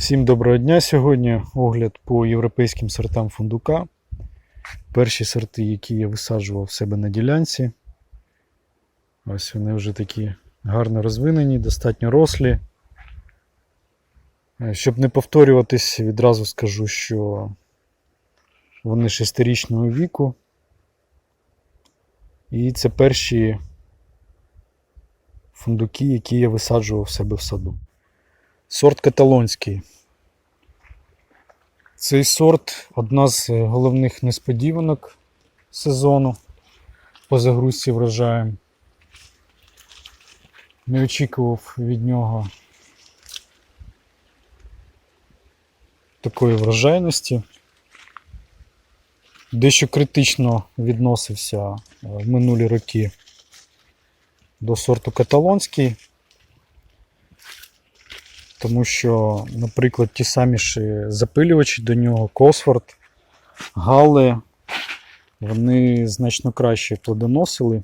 Всім доброго дня сьогодні. Огляд по європейським сортам фундука. Перші сорти, які я висаджував в себе на ділянці. Ось вони вже такі гарно розвинені, достатньо рослі. Е, Щоб не повторюватись, відразу скажу, що вони шестирічного віку. І це перші фундуки, які я висаджував в себе в саду. Сорт каталонський. Цей сорт одна з головних несподіванок сезону по загрузці врожаєм. Не очікував від нього такої врожайності. Дещо критично відносився е, в минулі роки до сорту каталонський. Тому що, наприклад, ті самі ж запилювачі до нього, Косфорд, Галле, вони значно краще плодоносили.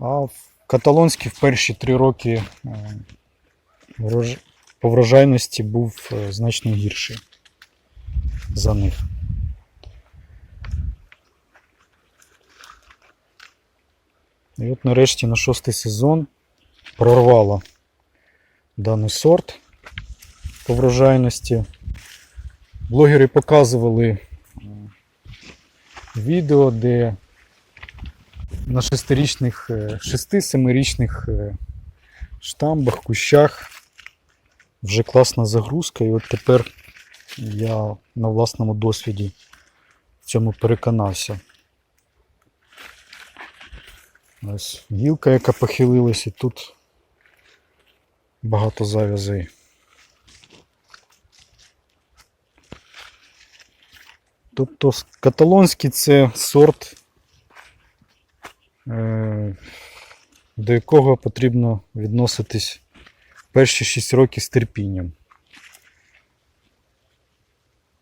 А каталонський в перші три роки е, по врожайності був е, значно гірший за них. І от нарешті на шостий сезон прорвало даний сорт по врожайності. Блогери показували відео, де на шестирічних, е, шести-семирічних е, штамбах, кущах вже класна загрузка. І от тепер я на власному досвіді в цьому переконався. Ось гілка, яка похилилась, і тут багато завязей. Тобто каталонський це сорт, е, до якого потрібно відноситись перші 6 років з терпінням.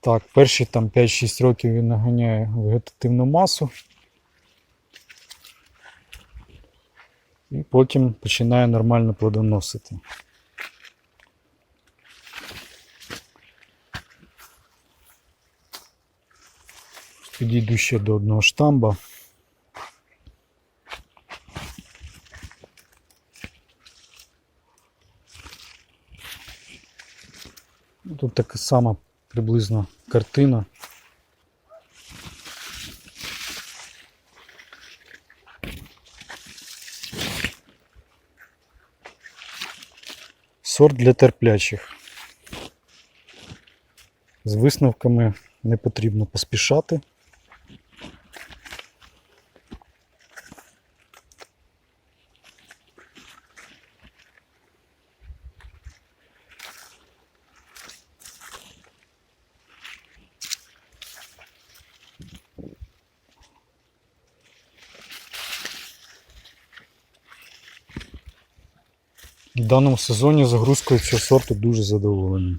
Так, перші там 5-6 років він наганяє вегетативну масу. І потім починає нормально плодоносити. Підійду ще до одного штамба. Ну, Тут така сама приблизно картина. Сорт для терплячих. З висновками не потрібно поспішати. В даному сезоні загрузкою цього сорту дуже задоволений.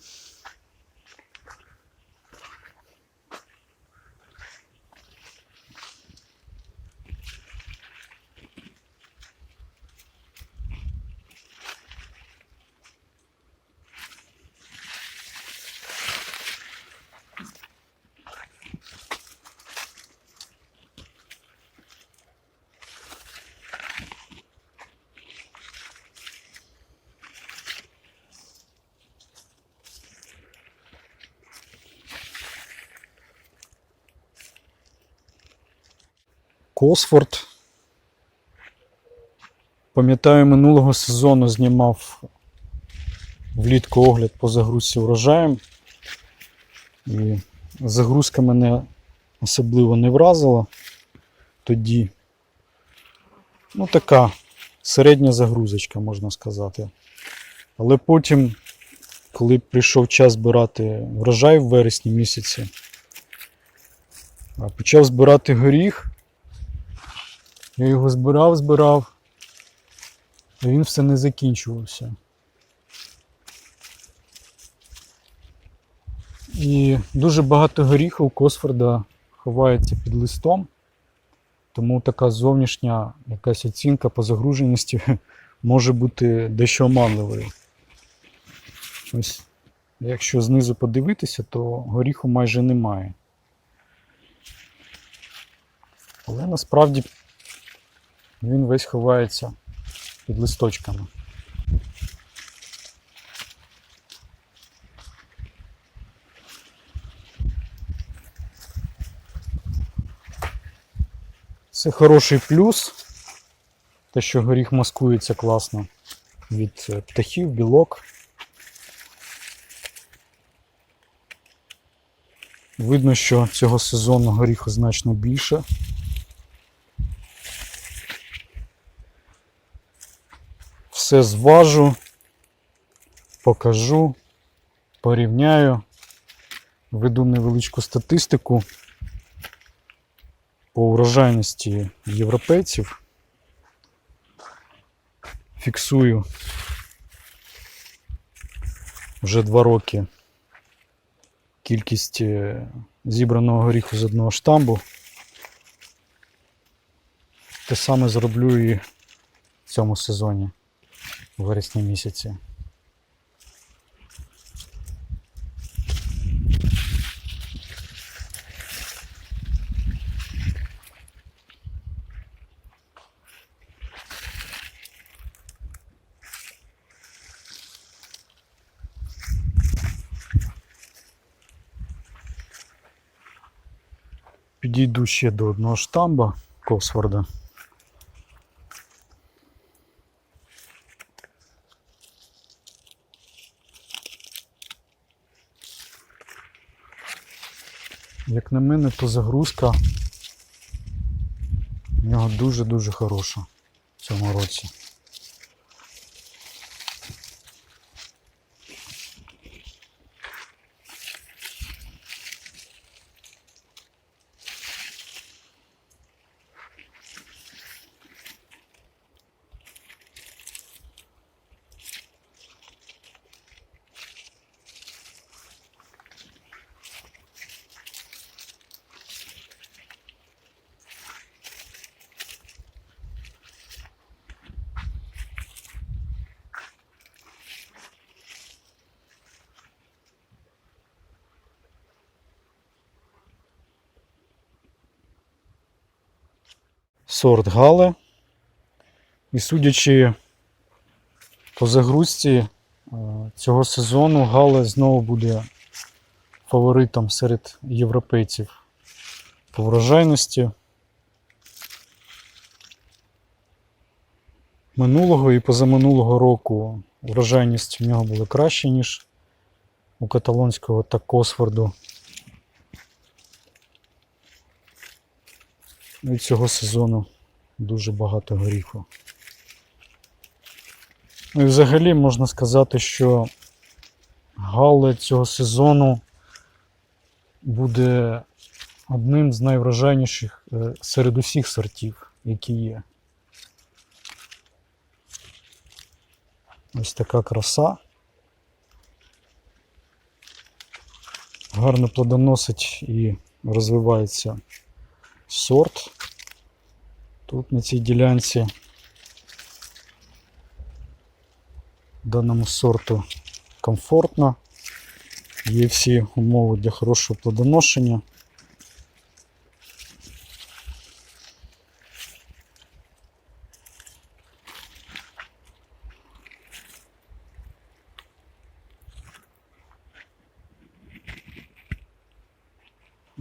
Косфорд. Пам'ятаю, минулого сезону знімав влітку огляд по загрузці врожаєм. І загрузка мене особливо не вразила тоді. Ну, така середня загрузочка, можна сказати. Але потім, коли прийшов час збирати врожай в вересні місяці, почав збирати горіх. Я його збирав, збирав, а він все не закінчувався. І дуже багато горіхів Косфорда ховається під листом, тому така зовнішня якась оцінка по загруженості може бути дещо оманливою. Ось, якщо знизу подивитися, то горіху майже немає. Але насправді він весь ховається під листочками. Це хороший плюс, те, що горіх маскується класно від е, птахів, білок. Видно, що цього сезону горіху значно більше. Все зважу, покажу, порівняю, веду невеличку статистику по урожайності європейців. Фіксую вже два роки кількість е, зібраного горіху з одного штамбу. Те саме зроблю і в цьому сезоні, у вересні місяці. Підійду ще до одного штамба Косфорда. Як на мене, то загрузка в нього дуже-дуже хороша в цьому році. Сорт Гале. І судячи по загрузці е, цього сезону, Гале знову буде фаворитом серед європейців по врожайності. Минулого і позаминулого року врожайність в нього була краще, ніж у каталонського та Косфорду. І цього сезону дуже багато горіху. Ну і взагалі можна сказати, що гале цього сезону буде одним з найвражайніших е, серед усіх сортів, які є. Ось така краса. Гарно плодоносить і розвивається сорт. Тут на цій ділянці даному сорту комфортно. Є всі умови для хорошого плодоношення.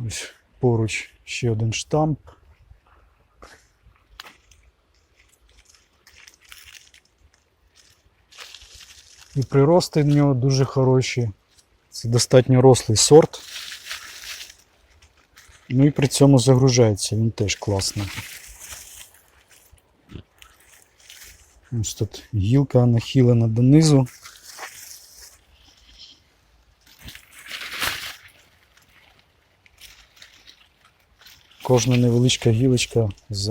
Ось поруч ще один штамп. І прирости в нього дуже хороші. Це достатньо рослий сорт. Ну і при цьому загружається він теж класно. Ось тут гілка нахилена донизу. Кожна невеличка гілочка з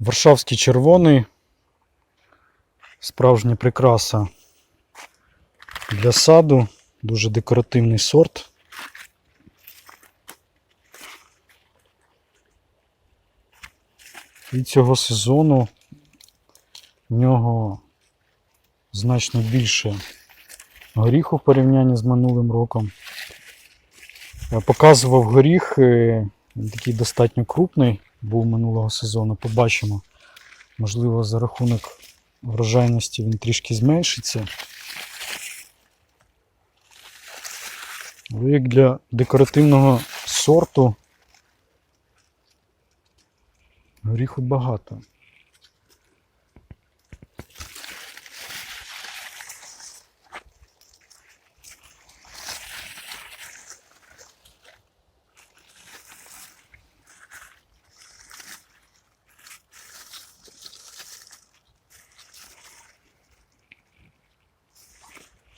Варшавський червоний. Справжня прикраса для саду. Дуже декоративний сорт. І цього сезону в нього значно більше горіху в порівнянні з минулим роком. Я показував горіх, е, він такий достатньо крупний був минулого сезону. Побачимо. Можливо, за рахунок врожайності він трішки зменшиться. Але як для декоративного сорту горіху багато.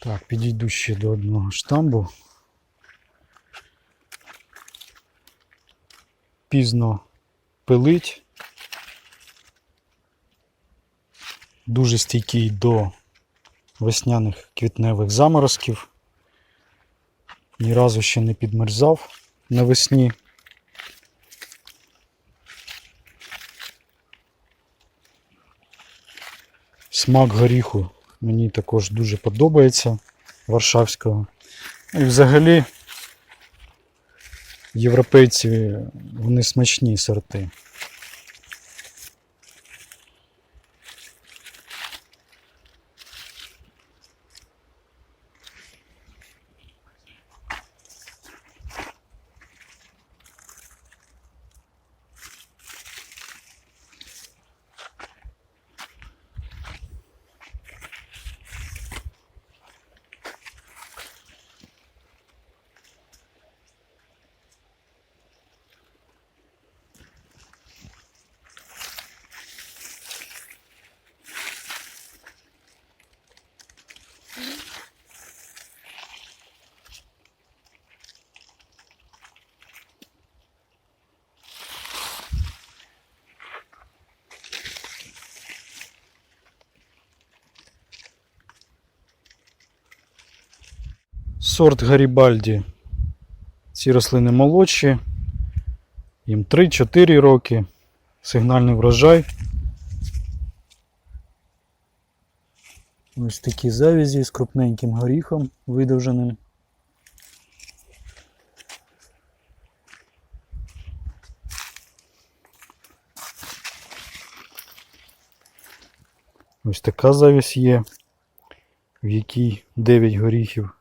Так, підійду ще до одного штамбу. Пізно пилить. Дуже стійкий до весняних квітневих заморозків. Ні разу ще не підмерзав навесні. Смак горіху мені також дуже подобається Варшавського. І взагалі європейці вони смачні сорти. Сорт Гарібальді. Ці рослини молодші, їм 3-4 роки, сигнальний врожай. Ось такі завязі з крупненьким горіхом видовженим. Ось така завість є, в якій 9 горіхів.